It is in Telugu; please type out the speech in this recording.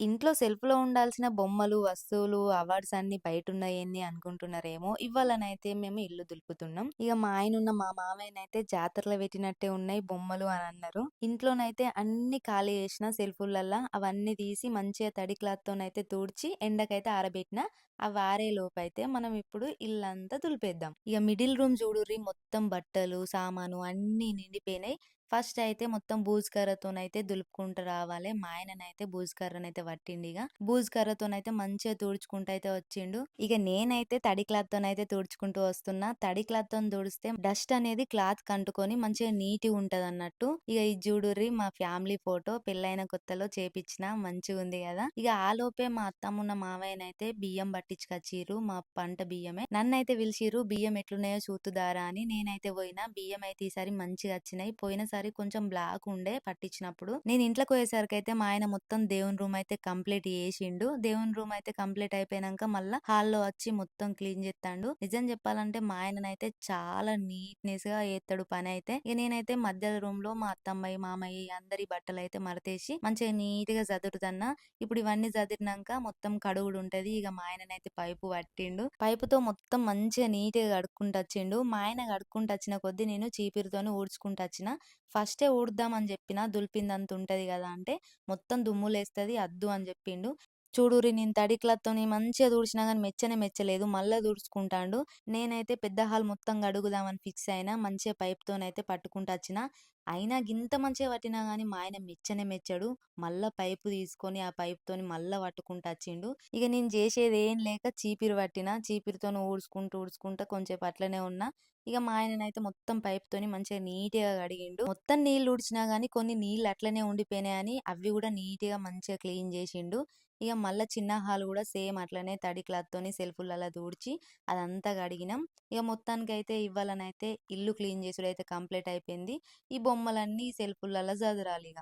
ఇంట్లో సెల్ఫ్‌లో ఉండాల్సిన బొమ్మలు, వస్తువులు, అవార్డ్స్ అన్నీ ఉన్నాయని అనుకుంటున్నారేమో! ఇవ్వాలనైతే మేము ఇల్లు దులుపుతున్నాం. ఇక మా ఆయనున్న మా మామయ్యనైతే జాతరలో పెట్టినట్టే ఉన్నాయి బొమ్మలు అని అన్నారు ఇంట్లోనైతే అన్నీ ఖాళీ చేసిన సెల్ఫ్‌లల్లా. అవన్నీ తీసి మంచిగా తడి క్లాత్‌తోనైతే తుడిచి ఎండకైతే ఆరబెట్టిన. అవి ఆరేలోపైతే మనం ఇప్పుడు ఇల్లంతా దులిపేద్దాం. ఇక మిడిల్ రూమ్ చూడుర్రి మొత్తం బట్టలు, సామాను అన్నీ నిండిపోయినాయి. ఫస్ట్ అయితే మొత్తం బూజుకర్రతోనైతే దులుపుకుంటూ రావాలి మా ఆయననైతే బూజుకర్రనైతే ఇక బూజుకర్రతోనైతే మంచిగా తుడుచుకుంటూ అయితే వచ్చిండు. ఇక నేనైతే తడి క్లాత్‌తోనైతే తుడుచుకుంటూ వస్తున్నా. తడి క్లాత్‌తోని తుడిస్తే డస్ట్ అనేది క్లాత్ కంటుకొని మంచిగా నీట్‌గా ఉంటదన్నట్టు. ఇక ఇది చూడుర్రి మా ఫ్యామిలీ ఫోటో పెళ్ళైన కొత్తలో చేపిచ్చిన మంచిగుంది కదా ఇక ఆలోపే మా అత్తమ్మున్న మావయ్యనైతే బియ్యం పట్టించుకొచ్చిర్రు. మా పంట బియ్యమే. నన్నైతే పిలిచిర్రు బియ్యం ఎట్లున్నాయో చూతుదారా అని. నేనైతే పోయినా. బియ్యం అయితే ఈసారి మంచిగా వచ్చినాయి. పోయినసారి కొంచెం బ్లాక్ ఉండే పట్టించినప్పుడు. నేను ఇంట్లోకి పోయేసరికైతే మా ఆయన మొత్తం దేవుని రూమ్ అయితే కంప్లీట్ చేసిండు. దేవుని రూమ్ అయితే కంప్లీట్ అయిపోయినాక మళ్ళా హాల్‌లో వచ్చి మొత్తం క్లీన్ చేస్తాడు నిజం చెప్పాలంటే మా ఆయననైతే చాలా నీట్నెస్ నీట్‌నెస్‌గా పని అయితే ఇక నేనైతే మధ్యలో రూమ్లో మా అత్తమ్మాయి మామయ్య అందరి బట్టలు అయితే మడతేసి మంచిగా నీట్గా సదురుతన్నా. ఇప్పుడు ఇవన్నీ చదిరినాక మొత్తం కడుగుడు ఉంటది. ఇక మా ఆయననైతే పైపు పట్టిండు. పైపుతో మొత్తం మంచిగా నీట్గా కడుక్కుంటూ వచ్చిండు. మా ఆయన కడుక్కుంటూ వచ్చిన కొద్దీ నేను చీపిరితోనే ఊడ్చుకుంటూ వచ్చిన. ఫస్టే ఊడుద్దామని చెప్పిన దులిపిందంత ఉంటది కదా! అంటే మొత్తం దుమ్ములేస్తుంది అద్దు అని చెప్పిండు. చూడురి నేను తడి క్లాత్‌తోని మంచిగా తుడిచినా కానీ మెచ్చనే మెచ్చలేదు. మళ్ళీ తుడుచుకుంటాడు నేనైతే పెద్ద హాల్ మొత్తం కడుగుదామని ఫిక్స్ అయినా. మంచిగా పైప్తోనైతే పట్టుకుంటూ వచ్చిన. అయినా గింత మంచిగా పట్టినా కానీ మా ఆయన మెచ్చనే మెచ్చడు. మళ్ళీ పైపు తీసుకొని ఆ పైప్తోని మళ్ళీ పట్టుకుంటూ వచ్చిండు. ఇక నేను చేసేది ఏం లేక చీపిరి పట్టిన. చీపిరితోని ఊడ్చుకుంటూ ఊడ్చుకుంటా కొంచెం అట్లనే ఉన్నా. ఇక మా ఆయననైతే మొత్తం పైప్తోని మంచిగా నీట్‌గా కడిగిండు. మొత్తం నీళ్ళు ఊడ్చినా కానీ కొన్ని నీళ్ళు అట్లనే ఉండిపోయినాయని అవి కూడా నీట్‌గా మంచిగా క్లీన్ చేసిండు. ఇక మళ్ళీ చిన్న హాల్ కూడా సేమ్ అట్లనే తడి క్లాత్‌తోని సెల్ఫులలో తుడిచి అదంతా కడిగినాం. ఇక మొత్తానికి అయితే మొత్తానికైతే అయితే ఇల్లు క్లీన్ చేసుడైతే కంప్లీట్ అయిపోయింది. ఈ బొమ్మలన్నీ సెల్ఫులలో చదురాలి ఇక